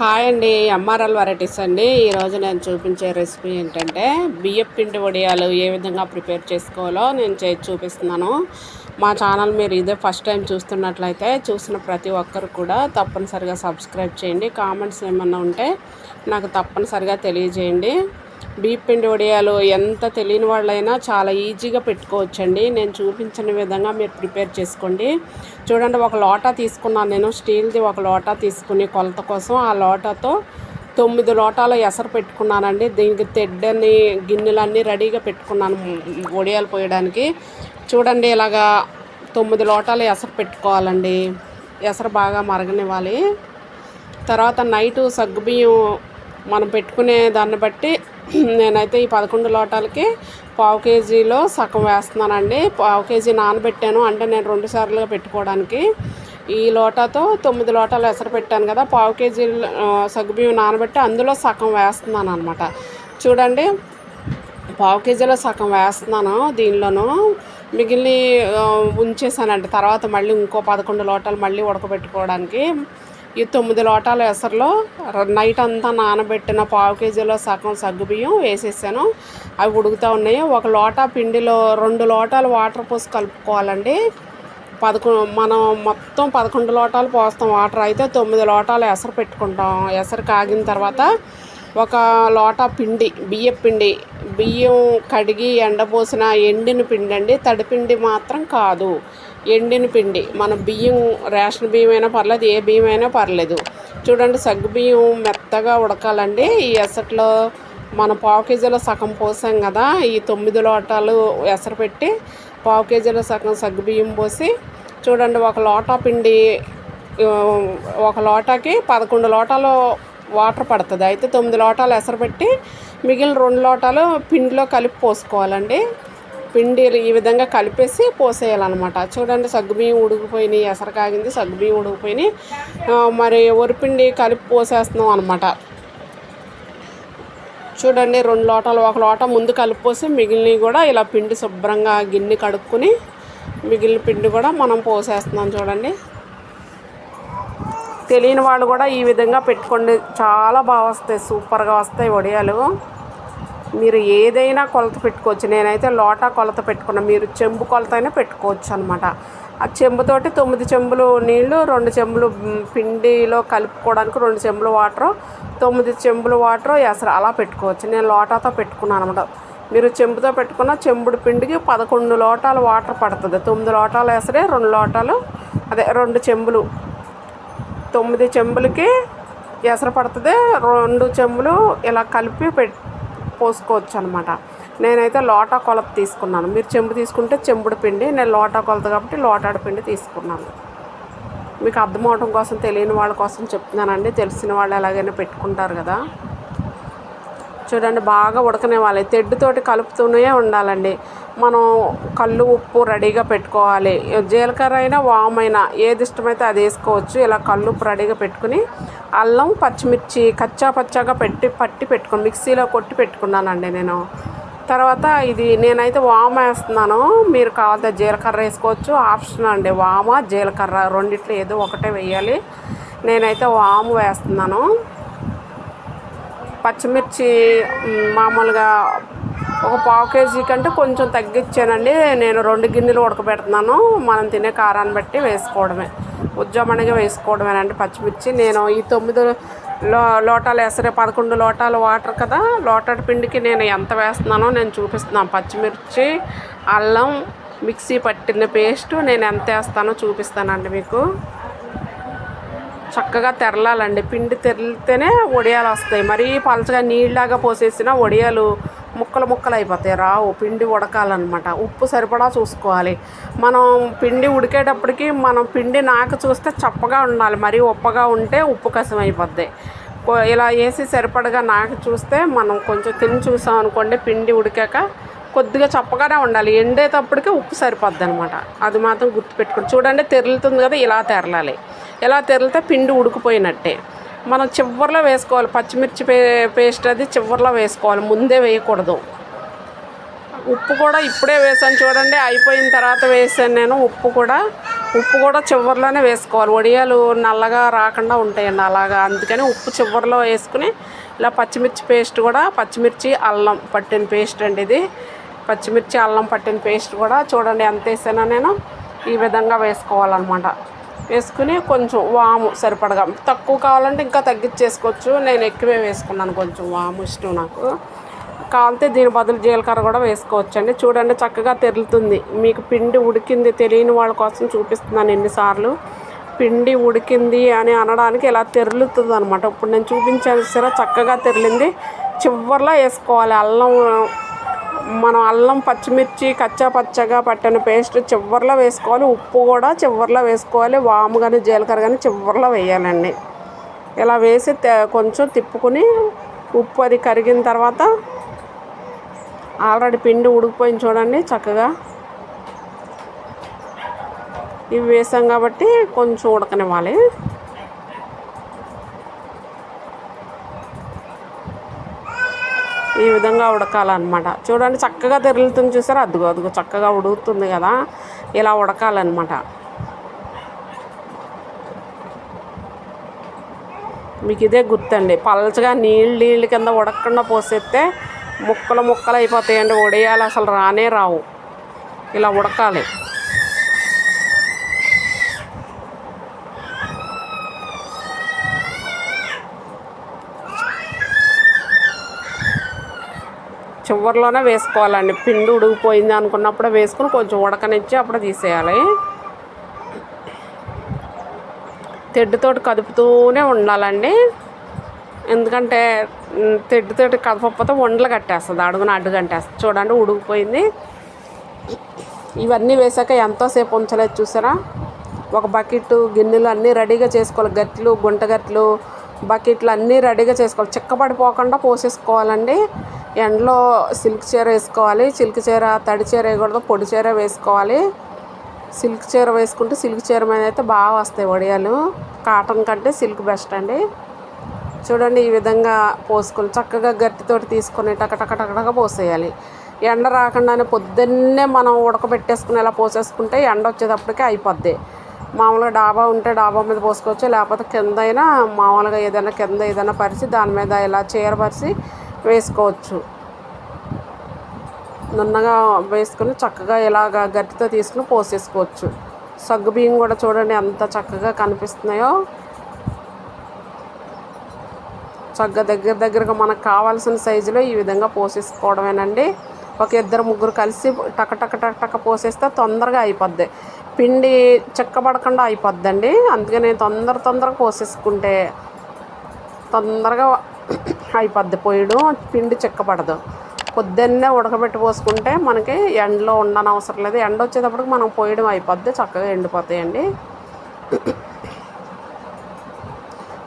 Hi అండి MRL varieties అండి. ఈరోజు నేను చూపించే రెసిపీ ఏంటంటే బియ్యం పిండి వడియాలు ఏ విధంగా ప్రిపేర్ చేసుకోవాలో నేను చేసి చూపిస్తున్నాను. మా ఛానల్ మీరు ఇదే ఫస్ట్ టైం చూస్తున్నట్లయితే చూసిన ప్రతి ఒక్కరు కూడా తప్పనిసరిగా సబ్స్క్రైబ్ చేయండి. కామెంట్స్ ఏమన్నా ఉంటే నాకు తప్పనిసరిగా తెలియజేయండి. బీప్ పిండి వడియాలు ఎంత తెలియని వాళ్ళైనా చాలా ఈజీగా పెట్టుకోవచ్చండి. నేను చూపించిన విధంగా మీరు ప్రిపేర్ చేసుకోండి. చూడండి ఒక లోటా తీసుకున్నాను నేను. స్టీల్ది ఒక లోటా తీసుకుని కొలత కోసం ఆ లోటాతో తొమ్మిది లోటాలు ఎసరు పెట్టుకున్నానండి. దీనికి తెడ్డని గిన్నెలన్నీ రెడీగా పెట్టుకున్నాను వడియాలు పోయడానికి. చూడండి ఇలాగా తొమ్మిది లోటాలు ఎసరు పెట్టుకోవాలండి. ఎసరు బాగా మరగనివ్వాలి. తర్వాత నైటు సగ్గుబియ్యం మనం పెట్టుకునే దాన్ని బట్టి నేనైతే ఈ పదకొండు లోటాలకి పావు కేజీలో సగం వేస్తున్నానండి. పావు కేజీ నానబెట్టాను. అంటే నేను రెండు సార్లుగా పెట్టుకోవడానికి. ఈ లోటాతో తొమ్మిది లోటాలు ఎసరు పెట్టాను కదా పావు కేజీ సగ్గుబియ్యం నానబెట్టి అందులో సగం వేస్తున్నాను అనమాట చూడండి పావు కేజీలో సగం వేస్తున్నాను దీనిలోనూ. మిగిలిన ఉంచేసానండి. తర్వాత మళ్ళీ ఇంకో పదకొండు లోటాలు మళ్ళీ ఉడకబెట్టుకోవడానికి. ఈ తొమ్మిది లోటాల ఎసరులో నైట్ అంతా నానబెట్టిన పావు కేజీలో సగం సగ్గుబియ్యం వేసేసాను. అవి ఉడుకుతూ ఉన్నాయి. ఒక లోటా పిండిలో రెండు లోటాలు వాటర్ పోసి కలుపుకోవాలండి. పదకొ మనం మొత్తం పదకొండు లోటాలు పోస్తాం. వాటర్ అయితే తొమ్మిది లోటాలు ఎసరు పెట్టుకుంటాం. ఎసరు కాగిన తర్వాత ఒక లోటా పిండి బియ్యం పిండి బియ్యం కడిగి ఎండపోసిన ఎండిన పిండి అండి తడిపిండి మాత్రం కాదు. ఎండిన పిండి. మన బియ్యం రేషన్ బియ్యం అయినా పర్లేదు ఏ బియ్యం అయినా పర్లేదు. చూడండి సగ్గు బియ్యం మెత్తగా ఉడకాలండి. ఈ ఎసట్లో మన పావు కేజీలో సగం పోసాం కదా ఈ తొమ్మిది లోటాలు ఎసరు పెట్టి పావు కేజీలో సగం సగ్గు బియ్యం పోసి చూడండి ఒక లోటా పిండి ఒక లోటాకి పదకొండు లోటాలు వాటర్ పడుతుంది. అయితే తొమ్మిది లోటాలు ఎసరు పెట్టి మిగిలిన రెండు లోటాలు పిండిలో కలిపి పోసుకోవాలండి. పిండి ఈ విధంగా కలిపేసి పోసేయాలన్నమాట. చూడండి సగ్గుబియ్యం ఉడికిపోయినాయి ఎసరు కాగింది సగ్గుబియ్యం ఉడికిపోయినాయి. మరి వరిపిండి కలిపి పోసేస్తున్నాం అనమాట చూడండి రెండు లోటాలు ఒక లోట ముందు కలిపిపోసి మిగిలినవి కూడా ఇలా పిండి శుభ్రంగా గిన్నె కడుక్కుని మిగిలిన పిండి కూడా మనం పోసేస్తున్నాం చూడండి. తెలియని వాళ్ళు కూడా ఈ విధంగా పెట్టుకోండి. చాలా బాగా వస్తాయి సూపర్గా వస్తాయి వడియాలు. మీరు ఏదైనా కొలత పెట్టుకోవచ్చు. నేనైతే లోటా కొలత పెట్టుకున్నా. మీరు చెంబు కొలత అయినా పెట్టుకోవచ్చు అనమాట ఆ చెంబుతోటి తొమ్మిది చెంబులు నీళ్ళు రెండు చెంబులు పిండిలో కలుపుకోవడానికి రెండు చెంబులు వాటర్ తొమ్మిది చెంబులు వాటర్ అసలు అలా పెట్టుకోవచ్చు. నేను లోటాతో పెట్టుకున్నాను అనమాట మీరు చెంబుతో పెట్టుకున్న చెంబుడు పిండికి పదకొండు లోటాలు వాటర్ పడుతుంది. తొమ్మిది లోటాలు ఎసరే రెండు లోటాలు అదే రెండు చెంబులు. తొమ్మిది చెంబులకి ఎసర పడుతుంది. రెండు చెంబులు ఇలా కలిపి పెట్ పోసుకోవచ్చు అనమాట నేనైతే లోటా కొలత తీసుకున్నాను. మీరు చెంబు తీసుకుంటే చెంబుడు పిండి నేను లోటా కొలత కాబట్టి లోటాడు పిండి తీసుకున్నాను. మీకు అర్థమవటం కోసం తెలియని వాళ్ళ కోసం చెప్తున్నానండి. తెలిసిన వాళ్ళు ఎలాగైనా పెట్టుకుంటారు కదా. చూడండి బాగా ఉడకనివ్వాలి. తెడ్డుతోటి కలుపుతూనే ఉండాలండి. మనం కళ్ళు ఉప్పు రెడీగా పెట్టుకోవాలి. జీలకర్ర అయినా వామైనా ఏది ఇష్టమైతే అది వేసుకోవచ్చు. ఇలా కళ్ళు ఉప్పు రెడీగా పెట్టుకుని అల్లం పచ్చిమిర్చి కచ్చా పచ్చాగా పెట్టి పట్టి పెట్టుకుని మిక్సీలో కొట్టి పెట్టుకున్నానండి నేను. తర్వాత ఇది నేనైతే వామ వేస్తున్నాను. మీరు కావాలంటే జీలకర్ర వేసుకోవచ్చు. ఆప్షన్ అండి. వామ జీలకర్ర రెండిట్లో ఏదో ఒకటే వేయాలి. నేనైతే వాము వేస్తున్నాను. పచ్చిమిర్చి మామూలుగా ఒక పావు కేజీ కంటే కొంచెం తగ్గించానండి. నేను రెండు గిన్నెలు ఉడకబెడుతున్నాను. మనం తినే కారాన్ని బట్టి వేసుకోవడమే. ఉజ్జమణిగా వేసుకోవడమేనండి పచ్చిమిర్చి. నేను ఈ తొమ్మిది లో లోటాలు వేసరే పదకొండు లోటాలు వాటర్ కదా లోటాల పిండికి నేను ఎంత వేస్తున్నానో నేను చూపిస్తున్నాను. పచ్చిమిర్చి అల్లం మిక్సీ పట్టిన పేస్ట్ నేను ఎంత వేస్తానో చూపిస్తానండి మీకు. చక్కగా తెరలాలండి. పిండి తెరిలితేనే వడియాలు వస్తాయి. మరీ పలచగా నీళ్ళలాగా పోసేసిన వడియాలు ముక్కలు ముక్కలు అయిపోతాయి. రావు పిండి ఉడకాలన్నమాట. ఉప్పు సరిపడా చూసుకోవాలి. మనం పిండి ఉడికేటప్పటికి మనం పిండి నాకు చూస్తే చప్పగా ఉండాలి. మరీ ఉప్పగా ఉంటే ఉప్పు కసం అయిపోద్ది. ఇలా వేసి సరిపడగా నాకు చూస్తే మనం కొంచెం తిని చూసాం అనుకోండి పిండి ఉడికాక కొద్దిగా చప్పగానే ఉండాలి. ఎండేటప్పటికి ఉప్పు సరిపోద్ది అనమాట అది మాత్రం గుర్తుపెట్టుకోండి. చూడండి తెరులుతుంది కదా ఇలా తెరలాలి. ఎలా తెరిలితే పిండి ఉడికిపోయినట్టే. మనం చివరిలో వేసుకోవాలి. పచ్చిమిర్చి పే పేస్ట్ అది చివరిలో వేసుకోవాలి. ముందే వేయకూడదు. ఉప్పు కూడా ఇప్పుడే వేసాను చూడండి. అయిపోయిన తర్వాత వేసాను నేను. ఉప్పు కూడా ఉప్పు కూడా చివరిలోనే వేసుకోవాలి. వడియాలు నల్లగా రాకుండా ఉంటాయండి అలాగా. అందుకని ఉప్పు చివరిలో వేసుకుని ఇలా పచ్చిమిర్చి పేస్ట్ కూడా పచ్చిమిర్చి అల్లం పట్టిన పేస్ట్ అండి ఇది. పచ్చిమిర్చి అల్లం పట్టిన పేస్ట్ కూడా చూడండి ఎంత వేసానో నేను. ఈ విధంగా వేసుకోవాలన్నమాట. వేసుకుని కొంచెం వాము సరిపడగా. తక్కువ కావాలంటే ఇంకా తగ్గించేసుకోవచ్చు. నేను ఎక్కువే వేసుకున్నాను కొంచెం వాము ఇష్టం నాకు. కాలితే దీని బదులు జీలకర్ర కూడా వేసుకోవచ్చు అండి చూడండి చక్కగా తెరులుతుంది. మీకు పిండి ఉడికింది తెలియని వాళ్ళ కోసం చూపిస్తున్నాను ఎన్నిసార్లు. పిండి ఉడికింది అని అనడానికి ఇలా తెరులుతుంది అనమాట ఇప్పుడు నేను చూపించాను సరే చక్కగా తెరిలింది. చివరిలో వేసుకోవాలి. అల్లం మనం అల్లం పచ్చిమిర్చి కచ్చా పచ్చగా పట్టిన పేస్ట్ చివర్లో వేసుకోవాలి ఉప్పు కూడా చివర్లో వేసుకోవాలి వాము కానీ జీలకర్ర కానీ చివర్లో వేయాలండి. ఇలా వేసి కొంచెం తిప్పుకుని ఉప్పు అది కరిగిన తర్వాత ఆల్రెడీ పిండి ఉడికిపోయింది చూడండి చక్కగా. ఇవి వేసాం కాబట్టి కొంచెం ఉడకనివ్వాలి. ఈ విధంగా ఉడకాలన్నమాట. చూడండి చక్కగా తెరులుతుంది చూసారా? అదిగో అదిగో చక్కగా ఉడుకుతుంది కదా. ఇలా ఉడకాలన్నమాట. మీకు ఇదే గుర్తండి. పలచగా నీళ్ళు నీళ్ళు కింద ఉడకకుండా పోసేస్తే ముక్కలు ముక్కలు అయిపోతాయండి. ఉడయాలు అసలు రానే రావు. ఇలా ఉడకాలి. చివరిలోనే వేసుకోవాలండి. పిండి ఉడికిపోయింది అనుకున్నప్పుడు వేసుకుని కొంచెం ఉడకనిచ్చి అప్పుడు తీసేయాలి. తెడ్డుతోటి కదుపుతూనే ఉండాలండి. ఎందుకంటే తెడ్డుతోటి కదపకపోతే వండలు కట్టేస్తుంది అడుగున అడ్డు కట్టేస్తుంది చూడండి ఉడికిపోయింది. ఇవన్నీ వేసాక ఎంతోసేపు ఉంచలేదు చూసారా? ఒక బకెట్ గిన్నెలు అన్నీ రెడీగా చేసుకోవాలి. గట్లు గుంట గట్లు బకెట్లు అన్నీ రెడీగా చేసుకోవాలి. చిక్కబడిపోకుండా పోసేసుకోవాలండి. ఎండలో సిల్క్ చీర వేసుకోవాలి. సిల్క్ చీర తడి చీర వేయకూడదు పొడి చీర వేసుకోవాలి. సిల్క్ చీర వేసుకుంటే సిల్క్ చీర మీద అయితే బాగా వస్తాయి వడియాలు. కాటన్ కంటే సిల్క్ బెస్ట్ అండి. చూడండి ఈ విధంగా పోసుకొని చక్కగా గట్టితోటి తీసుకొని టకటక పోసేయాలి. ఎండ రాకుండానే పొద్దున్నే మనం ఉడకబెట్టేసుకుని ఇలా పోసేసుకుంటే ఎండ వచ్చేటప్పటికే అయిపోద్ది. మామూలుగా డాబా ఉంటే డాబా మీద పోసుకోవచ్చు లేకపోతే కింద అయినా మామూలుగా ఏదైనా కింద ఏదైనా పరిచి దాని మీద ఇలా చీర పరిచి వేసుకోవచ్చు. నున్నగా వేసుకుని చక్కగా ఇలాగ గట్టితో తీసుకుని పోసేసుకోవచ్చు. సగ్గు బియ్యం కూడా చూడండి ఎంత చక్కగా కనిపిస్తున్నాయో. చక్కగా దగ్గర దగ్గరగా మనకు కావాల్సిన సైజులో ఈ విధంగా పోసేసుకోవడమేనండి. ఒక ఇద్దరు ముగ్గురు కలిసి టక టక టక టక పోసేస్తే తొందరగా అయిపోద్ది. పిండి చెక్కబడకుండా అయిపోద్దండి. అందుకని తొందర తొందరగా పోసేసుకుంటే తొందరగా అయిపోద్ది పోయడం పిండి చెక్కబడదు పొద్దున్నే ఉడకబెట్టి పోసుకుంటే మనకి ఎండలో ఉండని అవసరం లేదు. ఎండ వచ్చేటప్పటికి మనం పోయడం అయిపోద్ది చక్కగా ఎండిపోతాయండి.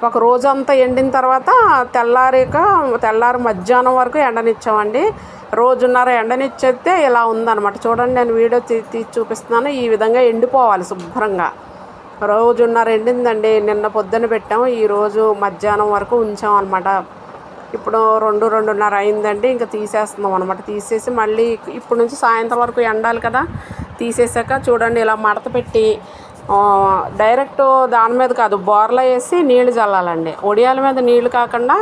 ఒక రోజంతా ఎండిన తర్వాత తెల్లారిక తెల్లారి మధ్యాహ్నం వరకు ఎండనిచ్చామండి. రోజున్నర ఎండనిచ్చేస్తే ఇలా ఉందన్నమాట. చూడండి నేను వీడియో తీసి చూపిస్తున్నాను. ఈ విధంగా ఎండిపోవాలి శుభ్రంగా. రోజున్నర ఎండిందండి. నిన్న పొద్దున పెట్టాము. ఈరోజు మధ్యాహ్నం వరకు ఉంచాం అనమాట ఇప్పుడు రెండు రెండున్నర అయిందండి. ఇంకా తీసేస్తున్నాం అనమాట తీసేసి మళ్ళీ ఇప్పుడు నుంచి సాయంత్రం వరకు ఎండాలి కదా. తీసేసాక చూడండి ఇలా మడత పెట్టి డైరెక్ట్ దాని మీద కాదు బోర్లా వేసి నీళ్ళు చల్లాలండి. ఒడియాల మీద నీళ్ళు కాకుండా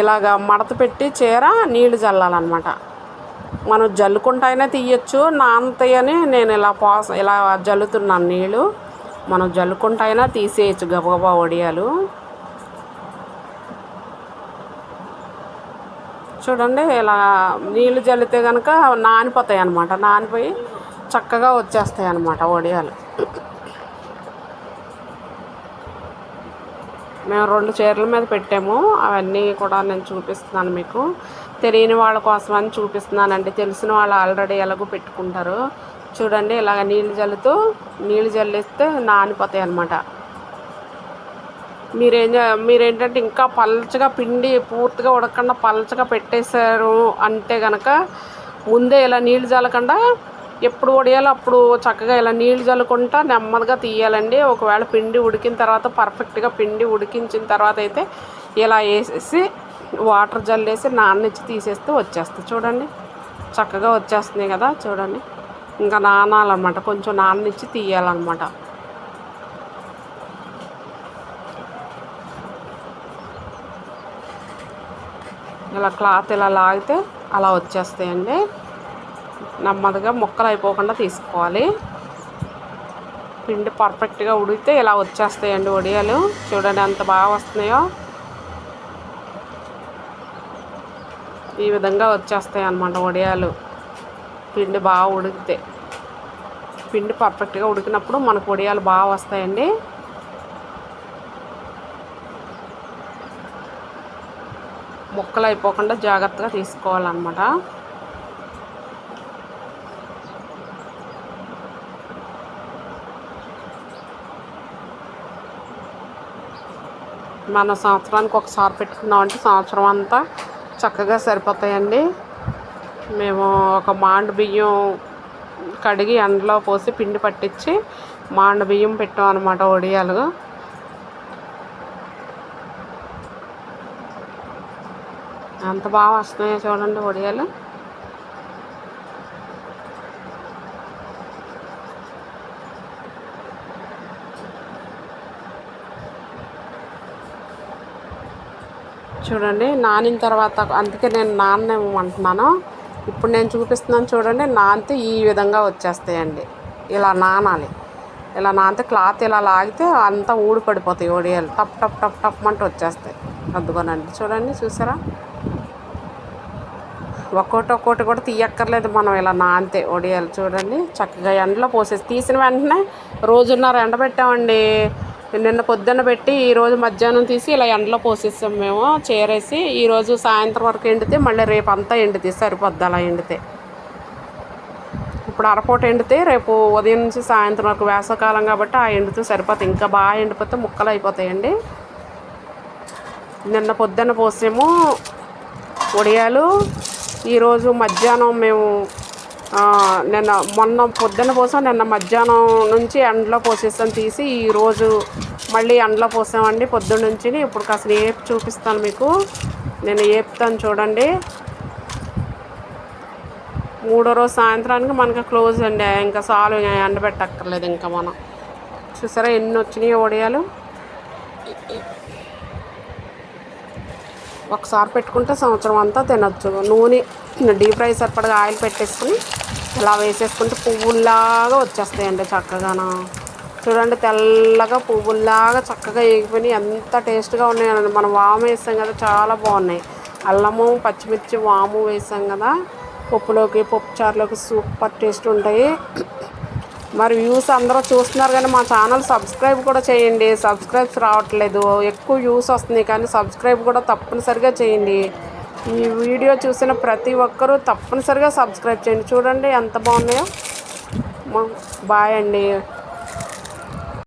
ఇలాగ మడత పెట్టి చీర నీళ్ళు చల్లాలన్నమాట. మనం జల్లుకుంటైనా తీయచ్చు. నానతాయని నేను ఇలా పోస ఇలా జల్లుతున్నాను నీళ్ళు మనం జల్లుకుంటైనా తీసేయచ్చు గబగబా ఒడియాలు. చూడండి ఇలా నీళ్ళు జల్లితే కనుక నానిపోతాయి అన్నమాట. నానిపోయి చక్కగా వచ్చేస్తాయి అన్నమాట వడియాలు. మేము రెండు చీరల మీద పెట్టాము. అవన్నీ కూడా నేను చూపిస్తున్నాను మీకు. తెలియని వాళ్ళ కోసం అని చూపిస్తున్నానండి. తెలిసిన వాళ్ళు ఆల్రెడీ ఎలాగో పెట్టుకుంటారు. చూడండి ఇలాగ నీళ్ళు జల్లుతూ నీళ్ళు జల్లిస్తే నానిపోతాయి అన్నమాట. మీరేం మీరేంటంటే ఇంకా పల్చగా పిండి పూర్తిగా ఉడకకుండా పలచగా పెట్టేశారు అంటే కనుక ముందే ఇలా నీళ్ళు చల్లకుండా ఎప్పుడు ఉడియాలో అప్పుడు చక్కగా ఇలా నీళ్ళు చల్లుకుంటా నెమ్మదిగా తీయాలండి. ఒకవేళ పిండి ఉడికిన తర్వాత పర్ఫెక్ట్గా పిండి ఉడికించిన తర్వాత అయితే ఇలా వేసేసి వాటర్ జల్లేసి నాననిచ్చి తీసేస్తే వచ్చేస్తుంది చూడండి చక్కగా వచ్చేస్తున్నాయి కదా చూడండి. ఇంకా నానాలన్నమాట కొంచెం నాననిచ్చి తీయాలన్నమాట. ఇలా క్లాత్ ఇలా లాగితే అలా వచ్చేస్తాయండి. నెమ్మదిగా ముక్కలు అయిపోకుండా తీసుకోవాలి. పిండి పర్ఫెక్ట్గా ఉడికితే ఇలా వచ్చేస్తాయండి వడియాలు. చూడండి ఎంత బాగా వస్తున్నాయో. ఈ విధంగా వచ్చేస్తాయి అన్నమాట వడియాలు. పిండి బాగా ఉడికితే. పిండి పర్ఫెక్ట్గా ఉడికినప్పుడు మనకు వడియాలు బాగా వస్తాయండి. ముక్కలు అయిపోకుండా జాగ్రత్తగా తీసుకోవాలన్నమాట. మన సంవత్సరానికి ఒకసారి పెట్టుకున్నామంటే సంవత్సరం అంతా చక్కగా సరిపోతాయండి. మేము ఒక మాండు బియ్యం కడిగి ఎండలో పోసి పిండి పట్టించి మాండ బియ్యం పెట్టాం అనమాట వడియాలు ఎంత బాగా వస్తున్నాయో చూడండి వడియాలు చూడండి నానిన తర్వాత అందుకే నేను నానమంటున్నాను ఇప్పుడు నేను చూపిస్తున్నాను చూడండి నానితే ఈ విధంగా వచ్చేస్తాయండి. ఇలా నానాలి. ఇలా నానితే క్లాత్ ఇలా లాగితే అంతా ఊడిపడిపోతాయి ఒడియాలు. టప్ టప్ టప్ టప్ అంటూ వచ్చేస్తాయి. అద్దుకోనండి చూడండి చూసారా? ఒక్కోటి ఒక్కోటి కూడా తీయక్కర్లేదు మనం ఇలా నానితే ఒడియాలు చూడండి. చక్కగా ఎండలో పోసేసి తీసిన వెంటనే రోజున్నర ఎండబెట్టామండి నిన్న పొద్దున్న పెట్టి ఈరోజు మధ్యాహ్నం తీసి ఇలా ఎండలో పోసేస్తాం మేము. చేరేసి ఈరోజు సాయంత్రం వరకు ఎండితే మళ్ళీ రేపు అంతా ఎండితే సరిపోద్ది అలా ఎండితే. ఇప్పుడు అరపూట ఎండితే రేపు ఉదయం నుంచి సాయంత్రం వరకు వేసవకాలం కాబట్టి ఆ ఎండితే సరిపోతాయి ఇంకా బాగా ఎండిపోతే ముక్కలు అయిపోతాయండి. నిన్న పొద్దున్న పోసేమో వడియాలు ఈరోజు మధ్యాహ్నం మేము నిన్న మొన్న పొద్దున్న పోసాం నిన్న మధ్యాహ్నం నుంచి ఎండలో పోసేస్తాం తీసి ఈరోజు మళ్ళీ ఎండలో పోసామండి పొద్దున్న నుంచి ఇప్పుడు కాస్త ఏపు చూపిస్తాను మీకు. నేను ఏపుతాను చూడండి. మూడో రోజు సాయంత్రానికి మనకి క్లోజ్ అండి ఇంకా సాలు ఎండబెట్టక్కర్లేదు ఇంకా మనం. చూసారా ఎన్ని వచ్చినాయి ఒడియాలు? ఒకసారి పెట్టుకుంటే సంవత్సరం అంతా తినొచ్చు. నూనె డీప్ ఫ్రై సరిపడగా ఆయిల్ పెట్టేసుకుని ఇలా వేసేసుకుంటే పువ్వుల్లాగా వచ్చేస్తాయండి చక్కగాను. చూడండి తెల్లగా పువ్వుల్లాగా చక్కగా ఎగిపోయి ఎంత టేస్ట్గా ఉన్నాయండి మనం వాము వేసాం కదా చాలా బాగున్నాయి. అల్లము పచ్చిమిర్చి వాము వేసాం కదా. పప్పులోకి పప్పు చారులోకి సూపర్ టేస్ట్ ఉంటాయి. మరి వ్యూస్ అందరూ చూస్తున్నారు కానీ మా ఛానల్ సబ్స్క్రైబ్ కూడా చేయండి. సబ్స్క్రైబ్స్ రావట్లేదు. ఎక్కువ వ్యూస్ వస్తున్నాయి కానీ సబ్స్క్రైబ్ కూడా తప్పనిసరిగా చేయండి. ఈ వీడియో చూసిన ప్రతి ఒక్కరూ తప్పనిసరిగా సబ్స్క్రైబ్ చేయండి. చూడండి ఎంత బాగున్నాయో. బాయ్ అండి.